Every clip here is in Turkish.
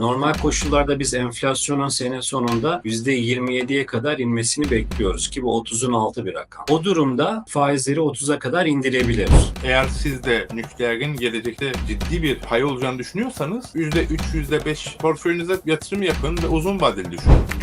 Normal koşullarda biz enflasyonun sene sonunda %27'ye kadar inmesini bekliyoruz ki bu 30'un altı bir rakam. O durumda faizleri 30'a kadar indirebilir. Eğer siz de nükleerin gelecekte ciddi bir pay olacağını düşünüyorsanız %3, %5 portföyünüze yatırım yapın ve uzun vadeli düşünün.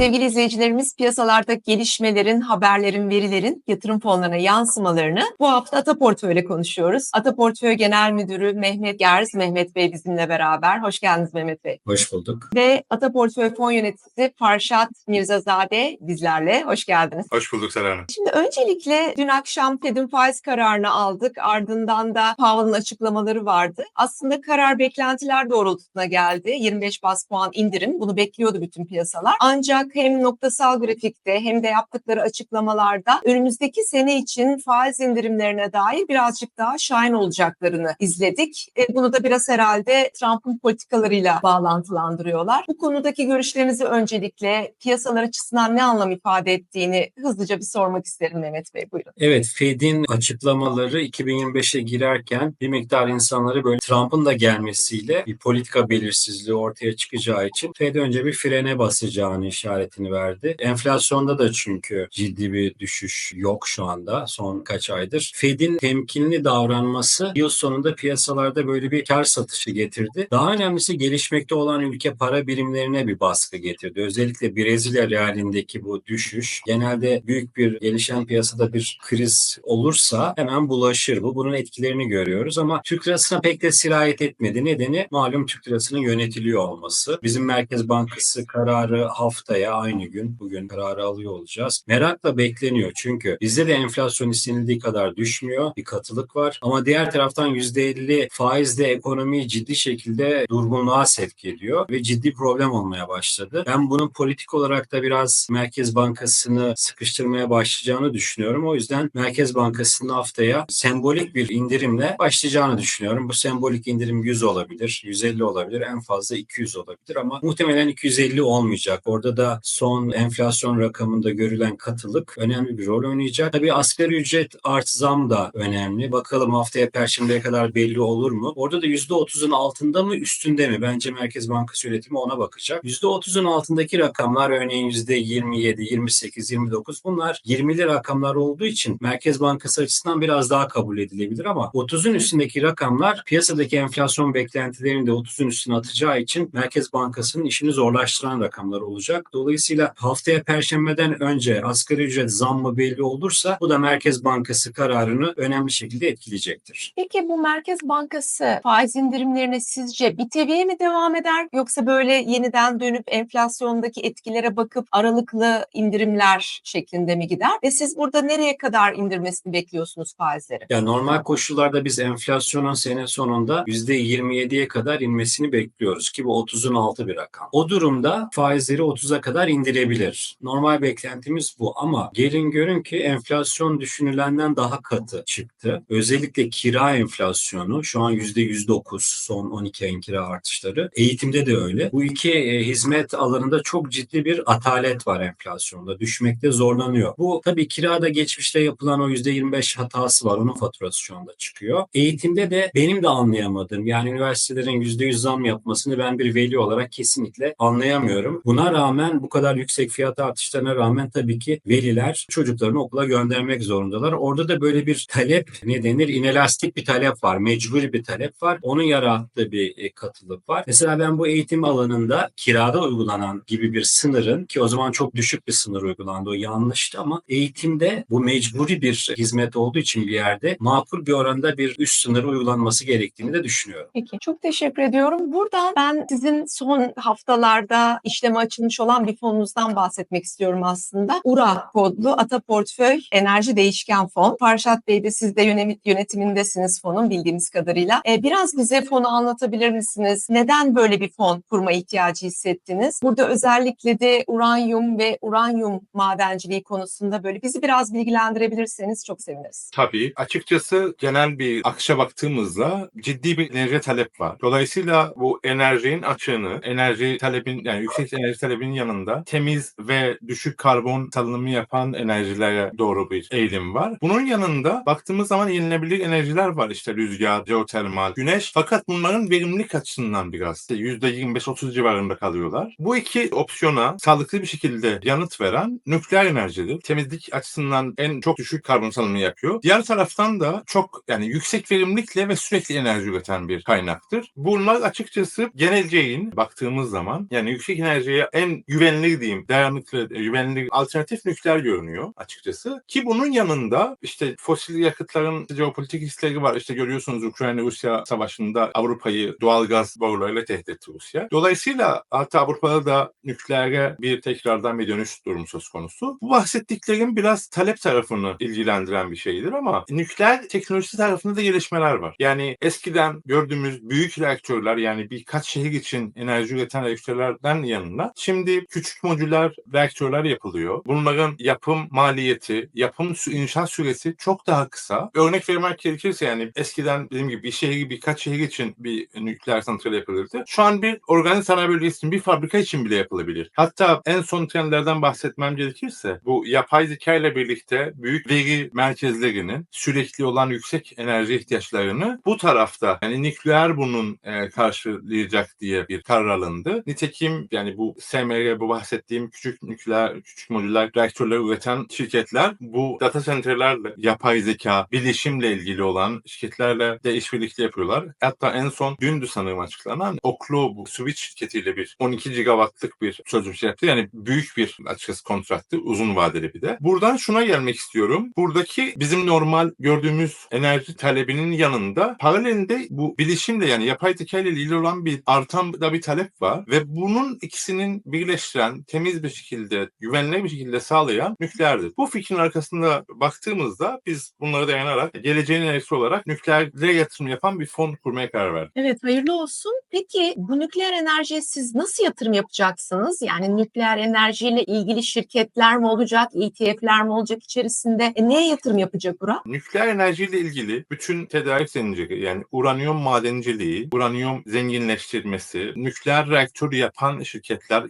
Sevgili izleyicilerimiz piyasalarda gelişmelerin, haberlerin, verilerin yatırım fonlarına yansımalarını bu hafta Ata Portföy'le konuşuyoruz. Ata Portföy Genel Müdürü Mehmet Gerz, Mehmet Bey bizimle beraber. Hoş geldiniz Mehmet Bey. Hoş bulduk. Ve Ata Portföy Fon Yöneticisi Farşat Mirzazade bizlerle. Hoş geldiniz. Hoş bulduk Hanım. Şimdi öncelikle dün akşam Fed'in faiz kararını aldık. Ardından da Powell'ın açıklamaları vardı. Aslında karar beklentiler doğrultusuna geldi. 25 bas puan indirim. Bunu bekliyordu bütün piyasalar. Ancak hem noktasal grafikte hem de yaptıkları açıklamalarda önümüzdeki sene için faiz indirimlerine dair birazcık daha şahin olacaklarını izledik. E, bunu da biraz herhalde Trump'ın politikalarıyla bağlantılandırıyorlar. Bu konudaki görüşlerinizi öncelikle piyasalar açısından ne anlam ifade ettiğini hızlıca bir sormak isterim Mehmet Bey. Buyurun. Evet Fed'in açıklamaları 2025'e girerken bir miktar insanları böyle Trump'ın da gelmesiyle bir politika belirsizliği ortaya çıkacağı için Fed önce bir frene basacağını işaretini verdi. Enflasyonda da çünkü ciddi bir düşüş yok şu anda son kaç aydır. Fed'in temkinli davranması yıl sonunda piyasalarda böyle bir kar satışı getirdi. Daha önemlisi gelişmekte olan ülke para birimlerine bir baskı getirdi. Özellikle Brezilya realindeki bu düşüş genelde büyük bir gelişen piyasada bir kriz olursa hemen bulaşır bu. Bunun etkilerini görüyoruz ama Türk lirasına pek de sirayet etmedi. Nedeni malum Türk lirasının yönetiliyor olması. Bizim Merkez Bankası kararı haftaya aynı gün bugün kararı alıyor olacağız. Merakla bekleniyor çünkü bizde de enflasyon istenildiği kadar düşmüyor. Bir katılık var ama diğer taraftan %50 faizle ekonomiyi ciddi şekilde durgunluğa sevk ediyor ve ciddi problem olmaya başladı. Ben bunun politik olarak da biraz Merkez Bankası'nı sıkıştırmaya başlayacağını düşünüyorum. O yüzden Merkez Bankası'nın haftaya sembolik bir indirimle başlayacağını düşünüyorum. Bu sembolik indirim 100 olabilir, 150 olabilir, en fazla 200 olabilir ama muhtemelen 250 olmayacak. Orada da son enflasyon rakamında görülen katılık önemli bir rol oynayacak. Tabii asgari ücret art zam da önemli. Bakalım haftaya perşembeye kadar belli olur mu? Orada da %30'un altında mı üstünde mi? Bence Merkez Bankası yönetimi ona bakacak. %30'un altındaki rakamlar örneğin %27, 28, 29 bunlar 20'li rakamlar olduğu için Merkez Bankası açısından biraz daha kabul edilebilir ama 30'un üstündeki rakamlar piyasadaki enflasyon beklentilerini de 30'un üstüne atacağı için Merkez Bankası'nın işini zorlaştıran rakamlar olacak. Dolayısıyla haftaya perşembeden önce asgari ücret zammı belli olursa bu da Merkez Bankası kararını önemli şekilde etkileyecektir. Peki bu Merkez Bankası faiz indirimlerine sizce bir teviye mi devam eder yoksa böyle yeniden dönüp enflasyondaki etkilere bakıp aralıklı indirimler şeklinde mi gider? Ve siz burada nereye kadar indirmesini bekliyorsunuz faizleri? Yani normal koşullarda biz enflasyonun sene sonunda %27'ye kadar inmesini bekliyoruz ki bu 30'un altı bir rakam. O durumda faizleri 30'a kadar indirebilir. Normal beklentimiz bu ama gelin görün ki enflasyon düşünülenden daha katı çıktı. Özellikle kira enflasyonu şu an %109 son 12 ayın kira artışları. Eğitimde de öyle. Bu iki e, hizmet alanında çok ciddi bir atalet var enflasyonda. Düşmekte zorlanıyor. Bu tabii kirada geçmişte yapılan o %25 hatası var. Onun faturası şu anda çıkıyor. Eğitimde de benim de anlayamadığım yani üniversitelerin %100 zam yapmasını ben bir veli olarak kesinlikle anlayamıyorum. Buna rağmen bu kadar yüksek fiyat artışlarına rağmen tabii ki veliler çocuklarını okula göndermek zorundalar. Orada da böyle bir talep ne denir? İnelastik bir talep var. Mecburi bir talep var. Onun yarattığı bir e, katılık var. Mesela ben bu eğitim alanında kirada uygulanan gibi bir sınırın ki o zaman çok düşük bir sınır uygulandı. O yanlıştı ama eğitimde bu mecburi bir hizmet olduğu için bir yerde makul bir oranda bir üst sınır uygulanması gerektiğini de düşünüyorum. Peki çok teşekkür ediyorum. Burada ben sizin son haftalarda işleme açılmış olan bir fonunuzdan bahsetmek istiyorum aslında. URA kodlu Ata Portföy Enerji Değişken Fon. Farşat Bey de siz de yöne- yönetimindesiniz fonun bildiğimiz kadarıyla. Ee, biraz bize fonu anlatabilir misiniz? Neden böyle bir fon kurma ihtiyacı hissettiniz? Burada özellikle de uranyum ve uranyum madenciliği konusunda böyle bizi biraz bilgilendirebilirseniz çok seviniriz. Tabii. Açıkçası genel bir akışa baktığımızda ciddi bir enerji talep var. Dolayısıyla bu enerjinin açığını, enerji talebin yani yüksek enerji talebinin yanında tarafında temiz ve düşük karbon salınımı yapan enerjilere doğru bir eğilim var. Bunun yanında baktığımız zaman yenilenebilir enerjiler var. İşte rüzgar, jeotermal, güneş. Fakat bunların verimlilik açısından biraz işte %25-30 civarında kalıyorlar. Bu iki opsiyona sağlıklı bir şekilde yanıt veren nükleer enerjidir. Temizlik açısından en çok düşük karbon salınımı yapıyor. Diğer taraftan da çok yani yüksek verimlilikle ve sürekli enerji üreten bir kaynaktır. Bunlar açıkçası genelceğin baktığımız zaman yani yüksek enerjiye en güvenilir diyeyim, dayanıklı, e, güvenilir alternatif nükleer görünüyor açıkçası. Ki bunun yanında işte fosil yakıtların jeopolitik riskleri var. İşte görüyorsunuz Ukrayna-Rusya savaşında Avrupa'yı doğal gaz borularıyla tehdit etti Rusya. Dolayısıyla hatta Avrupa'da da nükleere bir tekrardan bir dönüş durumu söz konusu. Bu bahsettiklerim biraz talep tarafını ilgilendiren bir şeydir ama nükleer teknolojisi tarafında da gelişmeler var. Yani eskiden gördüğümüz büyük reaktörler yani birkaç şehir için enerji üreten reaktörlerden yanına şimdi küçük modüler reaktörler yapılıyor. Bunların yapım maliyeti, yapım inşaat süresi çok daha kısa. Örnek vermek gerekirse yani eskiden dediğim gibi bir şehir birkaç şehir için bir nükleer santral yapılırdı. Şu an bir organik sanayi bölgesi bir fabrika için bile yapılabilir. Hatta en son trendlerden bahsetmem gerekirse bu yapay zeka ile birlikte büyük veri merkezlerinin sürekli olan yüksek enerji ihtiyaçlarını bu tarafta yani nükleer bunun e, karşılayacak diye bir karar alındı. Nitekim yani bu SMR bu bahsettiğim küçük nükleer küçük modüler reaktörler üreten şirketler bu data center'larla yapay zeka, bilişimle ilgili olan şirketlerle de işbirlikleri yapıyorlar. Hatta en son dündü sanırım açıklanan Oklo bu Switch şirketiyle bir 12 gigawattlık bir sözleşme yaptı. Yani büyük bir açıkçası kontraktı. Uzun vadeli bir de. Buradan şuna gelmek istiyorum. Buradaki bizim normal gördüğümüz enerji talebinin yanında paralelinde bu bilişimle yani yapay zeka ile ilgili olan bir artan da bir talep var ve bunun ikisinin birleştiren temiz bir şekilde güvenli bir şekilde sağlayan nükleerdir. Bu fikrin arkasında baktığımızda biz bunlara dayanarak geleceğin enerjisi olarak nükleere yatırım yapan bir fon kurmaya karar verdik. Evet hayırlı olsun. Peki bu nükleer enerjiye siz nasıl yatırım yapacaksınız? Yani nükleer enerjiyle ilgili şirketler mi olacak, ETF'ler mi olacak içerisinde? E, neye yatırım yapacak bura? Nükleer enerjiyle ilgili bütün tedarik zinciri yani uranyum madenciliği, uranyum zenginleştirmesi, nükleer reaktör yapan şirketler,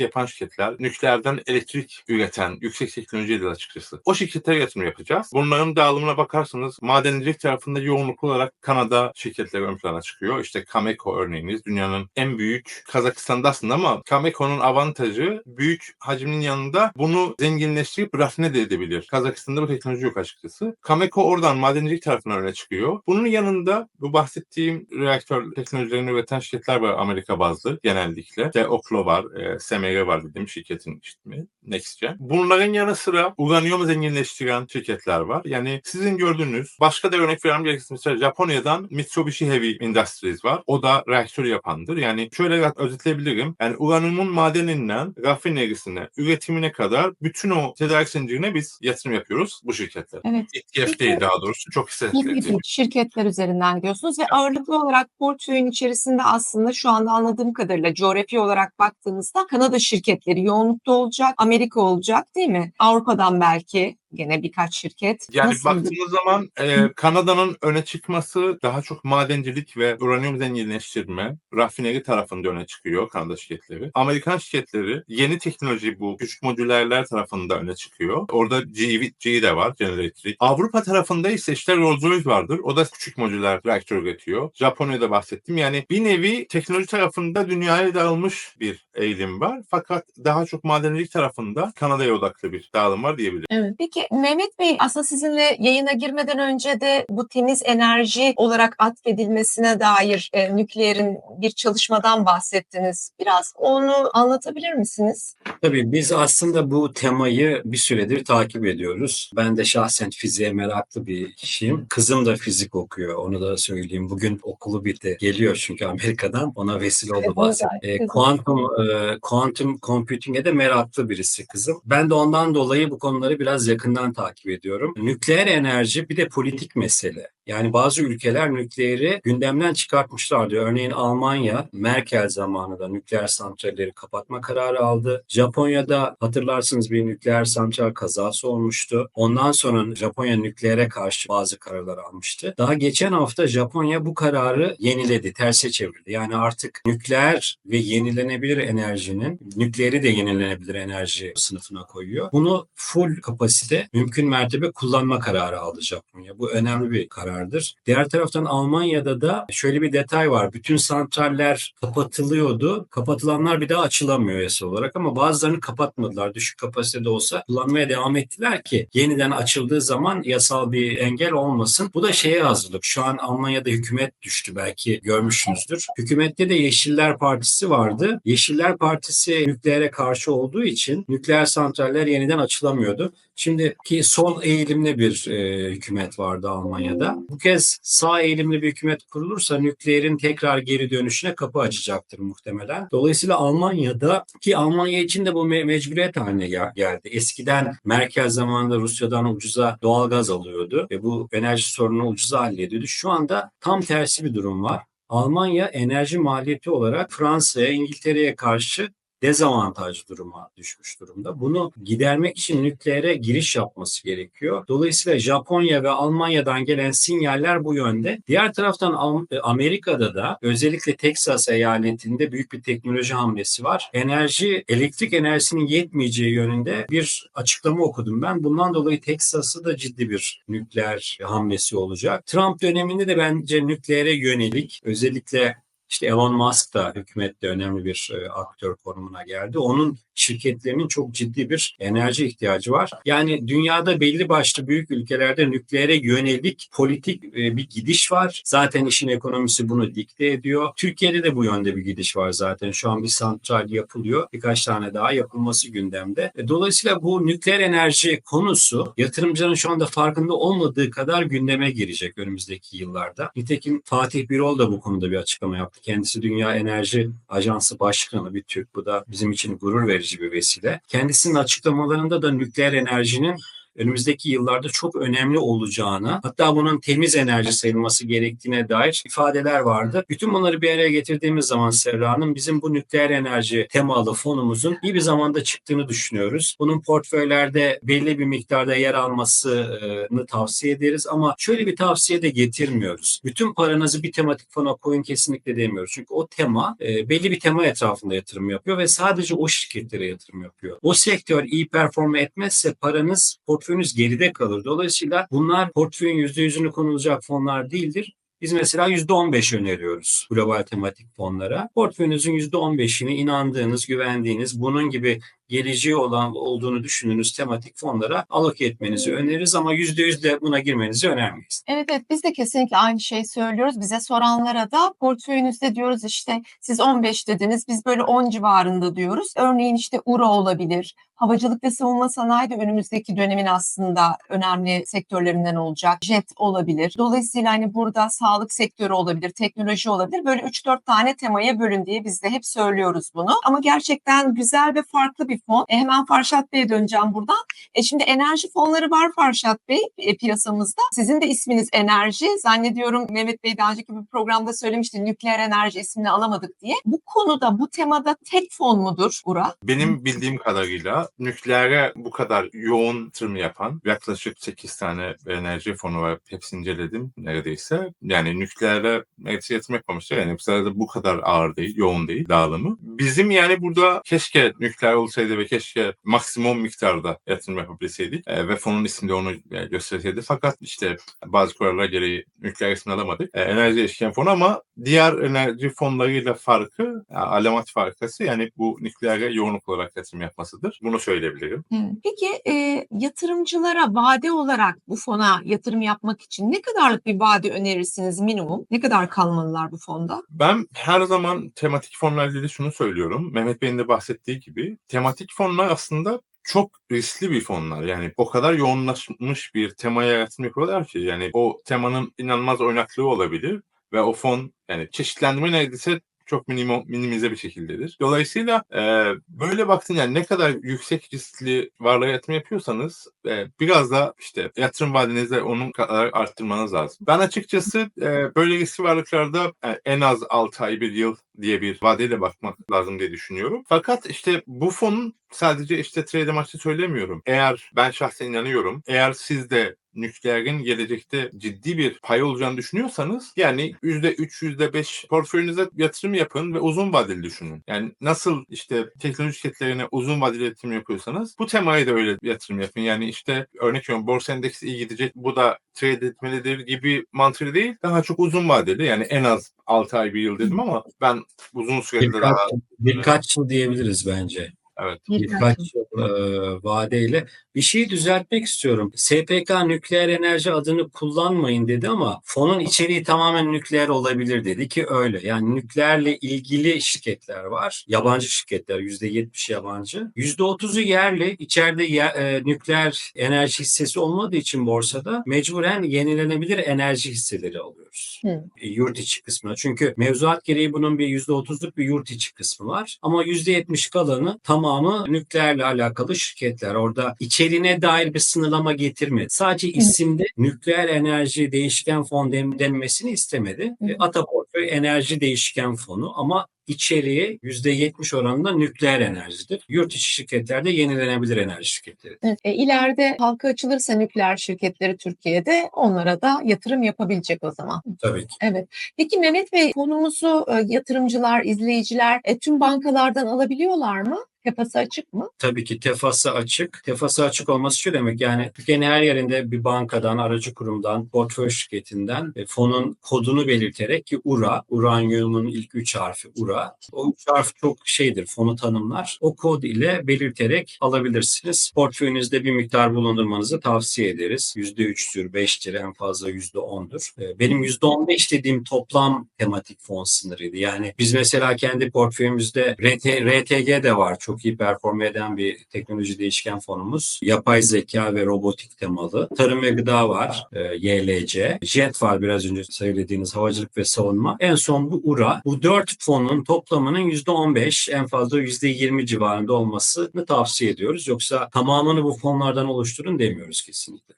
yapan şirketler, nükleerden elektrik üreten yüksek teknolojiyle açıkçası. O şirketlere yatırım yapacağız. Bunların dağılımına bakarsanız madencilik tarafında yoğunluklu olarak Kanada şirketleri ön plana çıkıyor. İşte Cameco örneğiniz dünyanın en büyük Kazakistan'da aslında ama Cameco'nun avantajı büyük hacmin yanında bunu zenginleştirip rafine de edebilir. Kazakistan'da bu teknoloji yok açıkçası. Cameco oradan madencilik tarafına öne çıkıyor. Bunun yanında bu bahsettiğim reaktör teknolojilerini üreten şirketler var Amerika bazlı genellikle. İşte Oklo var, e, SMR var dediğim şirketin ismi. NextGen. Bunların yanı sıra uranyum zenginleştiren şirketler var. Yani sizin gördüğünüz başka da örnek vermem gerekirse mesela Japonya'dan Mitsubishi Heavy Industries var. O da reaktör yapandır. Yani şöyle özetleyebilirim. Yani uranyumun madeninden rafinerisine, üretimine kadar bütün o tedarik zincirine biz yatırım yapıyoruz bu şirketler. Evet. ETF değil daha doğrusu çok hisse Bu gibi şirketler üzerinden diyorsunuz ve ağırlıklı olarak portföyün içerisinde aslında şu anda anladığım kadarıyla coğrafi olarak baktığımızda Kanada şirketleri yoğunlukta olacak, Amerika olacak değil mi? Avrupa'dan belki gene birkaç şirket. Yani Nasıl? baktığımız zaman e, Kanada'nın öne çıkması daha çok madencilik ve uranyum zenginleştirme, rafineri tarafında öne çıkıyor Kanada şirketleri. Amerikan şirketleri yeni teknoloji bu küçük modülerler tarafında öne çıkıyor. Orada GE, GE de var General Electric. Avrupa tarafında ise işte Rolls-Royce vardır. O da küçük modüler reaktör üretiyor. Japonya'da bahsettim. Yani bir nevi teknoloji tarafında dünyaya dağılmış bir eğilim var. Fakat daha çok madencilik tarafında Kanada'ya odaklı bir dağılım var diyebilirim. Evet. Peki Mehmet Bey aslında sizinle yayına girmeden önce de bu temiz enerji olarak atfedilmesine dair e, nükleerin bir çalışmadan bahsettiniz. Biraz onu anlatabilir misiniz? Tabii biz aslında bu temayı bir süredir takip ediyoruz. Ben de şahsen fiziğe meraklı bir kişiyim. Kızım da fizik okuyor. Onu da söyleyeyim. Bugün okulu bitti. Geliyor çünkü Amerika'dan. Ona vesile oldu bahset. güzel. E, Kızım. kuantum e, kuantum computing'e de meraklı birisi kızım. Ben de ondan dolayı bu konuları biraz yakından takip ediyorum. Nükleer enerji bir de politik mesele. Yani bazı ülkeler nükleeri gündemden çıkartmışlardı. Örneğin Almanya Merkel zamanında nükleer santralleri kapatma kararı aldı. Japonya'da hatırlarsınız bir nükleer santral kazası olmuştu. Ondan sonra Japonya nükleere karşı bazı kararlar almıştı. Daha geçen hafta Japonya bu kararı yeniledi, terse çevirdi. Yani artık nükleer ve yenilenebilir enerjinin, nükleeri de yenilenebilir enerji sınıfına koyuyor. Bunu full kapasite mümkün mertebe kullanma kararı aldı Japonya. Bu önemli bir karardır. Diğer taraftan Almanya'da da şöyle bir detay var. Bütün santraller kapatılıyordu. Kapatılanlar bir daha açılamıyor yasal olarak ama bazılarını kapatmadılar. Düşük kapasitede olsa kullanmaya devam ettiler ki yeniden açıldığı zaman yasal bir engel olmasın. Bu da şeye hazırlık. Şu an Almanya'da hükümet düştü belki görmüşsünüzdür. Hükümette de Yeşiller Partisi vardı. Yeşiller Partisi nükleere karşı olduğu için nükleer santraller yeniden açılamıyordu. Şimdiki sol eğilimli bir e, hükümet vardı Almanya'da. Bu kez sağ eğilimli bir hükümet kurulursa nükleerin tekrar geri dönüşüne kapı açacaktır muhtemelen. Dolayısıyla Almanya'da ki Almanya için de bu me- mecburiyet haline gel- geldi. Eskiden Merkel zamanında Rusya'dan ucuza doğalgaz alıyordu ve bu enerji sorununu ucuza hallediyordu. Şu anda tam tersi bir durum var. Almanya enerji maliyeti olarak Fransa'ya, İngiltere'ye karşı dezavantajlı duruma düşmüş durumda. Bunu gidermek için nükleere giriş yapması gerekiyor. Dolayısıyla Japonya ve Almanya'dan gelen sinyaller bu yönde. Diğer taraftan Am- Amerika'da da özellikle Teksas eyaletinde büyük bir teknoloji hamlesi var. Enerji, elektrik enerjisinin yetmeyeceği yönünde bir açıklama okudum ben. Bundan dolayı Teksas'ı da ciddi bir nükleer hamlesi olacak. Trump döneminde de bence nükleere yönelik özellikle işte Elon Musk da hükümette önemli bir e, aktör konumuna geldi. Onun şirketlerinin çok ciddi bir enerji ihtiyacı var. Yani dünyada belli başlı büyük ülkelerde nükleere yönelik politik e, bir gidiş var. Zaten işin ekonomisi bunu dikte ediyor. Türkiye'de de bu yönde bir gidiş var zaten. Şu an bir santral yapılıyor. Birkaç tane daha yapılması gündemde. E, Dolayısıyla bu nükleer enerji konusu yatırımcıların şu anda farkında olmadığı kadar gündeme girecek önümüzdeki yıllarda. Nitekim Fatih Birol da bu konuda bir açıklama yaptı. Kendisi Dünya Enerji Ajansı Başkanı bir Türk. Bu da bizim için gurur verici bir vesile. Kendisinin açıklamalarında da nükleer enerjinin önümüzdeki yıllarda çok önemli olacağını, hatta bunun temiz enerji sayılması gerektiğine dair ifadeler vardı. Bütün bunları bir araya getirdiğimiz zaman Serra Hanım bizim bu nükleer enerji temalı fonumuzun iyi bir zamanda çıktığını düşünüyoruz. Bunun portföylerde belli bir miktarda yer almasını tavsiye ederiz ama şöyle bir tavsiye de getirmiyoruz. Bütün paranızı bir tematik fona koyun kesinlikle demiyoruz. Çünkü o tema e, belli bir tema etrafında yatırım yapıyor ve sadece o şirketlere yatırım yapıyor. O sektör iyi perform etmezse paranız portföyünüz geride kalır. Dolayısıyla bunlar portföyün %100'ünü konulacak fonlar değildir. Biz mesela %15 öneriyoruz global tematik fonlara. Portföyünüzün %15'ini inandığınız, güvendiğiniz, bunun gibi geleceği olan olduğunu düşündüğünüz tematik fonlara aloke etmenizi öneririz ama %100 de buna girmenizi önermeyiz. Evet evet biz de kesinlikle aynı şeyi söylüyoruz. Bize soranlara da portföyünüzde diyoruz işte siz 15 dediniz biz böyle 10 civarında diyoruz. Örneğin işte URA olabilir. Havacılık ve savunma sanayi de önümüzdeki dönemin aslında önemli sektörlerinden olacak. Jet olabilir. Dolayısıyla hani burada sağlık sektörü olabilir, teknoloji olabilir. Böyle 3-4 tane temaya bölün diye biz de hep söylüyoruz bunu. Ama gerçekten güzel ve farklı bir fon. E, hemen Farşat Bey'e döneceğim buradan. E, şimdi enerji fonları var Farşat Bey e, piyasamızda. Sizin de isminiz enerji. Zannediyorum Mehmet Bey daha önceki bir programda söylemişti nükleer enerji ismini alamadık diye. Bu konuda, bu temada tek fon mudur URA? Benim bildiğim kadarıyla nükleere bu kadar yoğun yatırım yapan yaklaşık 8 tane enerji fonu var. Hepsini inceledim neredeyse. Yani nükleere hepsi yatırım yapmamışlar. Yani hepsi bu kadar ağır değil, yoğun değil dağılımı. Bizim yani burada keşke nükleer olsaydı ve keşke maksimum miktarda yatırım yapabilseydik e, ve fonun ismi de onu e, gösterseydi. Fakat işte bazı kurallar gereği nükleer ismini alamadık. E, enerji eşken fonu ama diğer enerji fonlarıyla farkı, e, alamat farkası yani bu nükleere yoğunluk olarak yatırım yapmasıdır. Bunu söyleyebilirim. Peki e, yatırımcılara vade olarak bu fona yatırım yapmak için ne kadarlık bir vade önerirsiniz minimum? Ne kadar kalmalılar bu fonda? Ben her zaman tematik fonlarla ilgili şunu söylüyorum. Mehmet Bey'in de bahsettiği gibi tematik fonlar aslında çok riskli bir fonlar. Yani o kadar yoğunlaşmış bir temaya yatırım yapıyorlar ki yani o temanın inanılmaz oynaklığı olabilir ve o fon yani çeşitlendirme neredeyse çok minimum, minimize bir şekildedir. Dolayısıyla e, böyle baktın yani ne kadar yüksek riskli varlığa yatırım yapıyorsanız e, biraz da işte yatırım vadenizi onun kadar arttırmanız lazım. Ben açıkçası e, böyle riskli varlıklarda e, en az 6 ay bir yıl diye bir vadeyle bakmak lazım diye düşünüyorum. Fakat işte bu fonun sadece işte trade amaçlı söylemiyorum. Eğer ben şahsen inanıyorum. Eğer siz de nükleerin gelecekte ciddi bir pay olacağını düşünüyorsanız yani %3, %5 portföyünüze yatırım yapın ve uzun vadeli düşünün. Yani nasıl işte teknoloji şirketlerine uzun vadeli yatırım yapıyorsanız bu temaya da öyle yatırım yapın. Yani işte örnek veriyorum borsa endeksi iyi gidecek bu da trade etmelidir gibi mantığı değil. Daha çok uzun vadeli yani en az 6 ay bir yıl dedim ama ben uzun sürede daha birkaç yıl diyebiliriz bence. Evet. Birkaç yıl e, vadeyle. Bir şeyi düzeltmek istiyorum. SPK nükleer enerji adını kullanmayın dedi ama fonun içeriği tamamen nükleer olabilir dedi ki öyle. Yani nükleerle ilgili şirketler var. Yabancı şirketler %70 yabancı. %30'u yerli. İçeride ye- e, nükleer enerji hissesi olmadığı için borsada mecburen yenilenebilir enerji hisseleri alıyoruz. Hı. E, Yurt içi kısmına. Çünkü mevzuat gereği bunun bir %30'luk bir yurt içi kısmı var. Ama %70 kalanı tamamı nükleerle alakalı şirketler. Orada içeriğine dair bir sınırlama getirmedi. Sadece isimde nükleer enerji değişken fon denmesini istemedi. Hı. E, Ata Portföy enerji değişken fonu ama içeriği %70 oranında nükleer enerjidir. Yurt içi şirketlerde yenilenebilir enerji şirketleri. Evet, e, ileride halka açılırsa nükleer şirketleri Türkiye'de onlara da yatırım yapabilecek o zaman. Tabii ki. Evet. Peki Mehmet Bey konumuzu e, yatırımcılar, izleyiciler e, tüm bankalardan alabiliyorlar mı? Kafası açık mı? Tabii ki tefası açık. Tefası açık olması şu demek yani Türkiye'nin her yerinde bir bankadan, aracı kurumdan, portföy şirketinden e, fonun kodunu belirterek ki URA, uranyumun ilk üç harfi URA. O üç harf çok şeydir, fonu tanımlar. O kod ile belirterek alabilirsiniz. Portföyünüzde bir miktar bulundurmanızı tavsiye ederiz. %3'tür, 5'tir, en fazla %10'dur. E, Benim %15 dediğim toplam tematik fon sınırıydı. Yani biz mesela kendi portföyümüzde RT, RTG de var. Çok iyi perform eden bir teknoloji değişken fonumuz. Yapay zeka ve robotik temalı. Tarım ve gıda var. e, YLC. JET var biraz önce söylediğiniz havacılık ve savunma. En son bu URA. Bu dört fonun toplamının %15 en fazla %20 civarında olmasını tavsiye ediyoruz. Yoksa tamamını bu fonlardan oluşturun demiyoruz kesinlikle.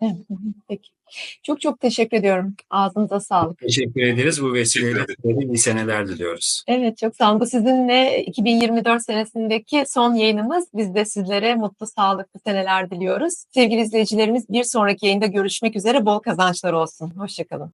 Peki. Çok çok teşekkür ediyorum. Ağzınıza sağlık. Teşekkür ederiz. Bu vesileyle iyi seneler diliyoruz. Evet çok sağ olun. Bu sizinle 2024 senesindeki son yayınımız. Biz de sizlere mutlu, sağlıklı seneler diliyoruz. Sevgili izleyicilerimiz bir sonraki yayında görüşmek üzere. Bol kazançlar olsun. Hoşçakalın.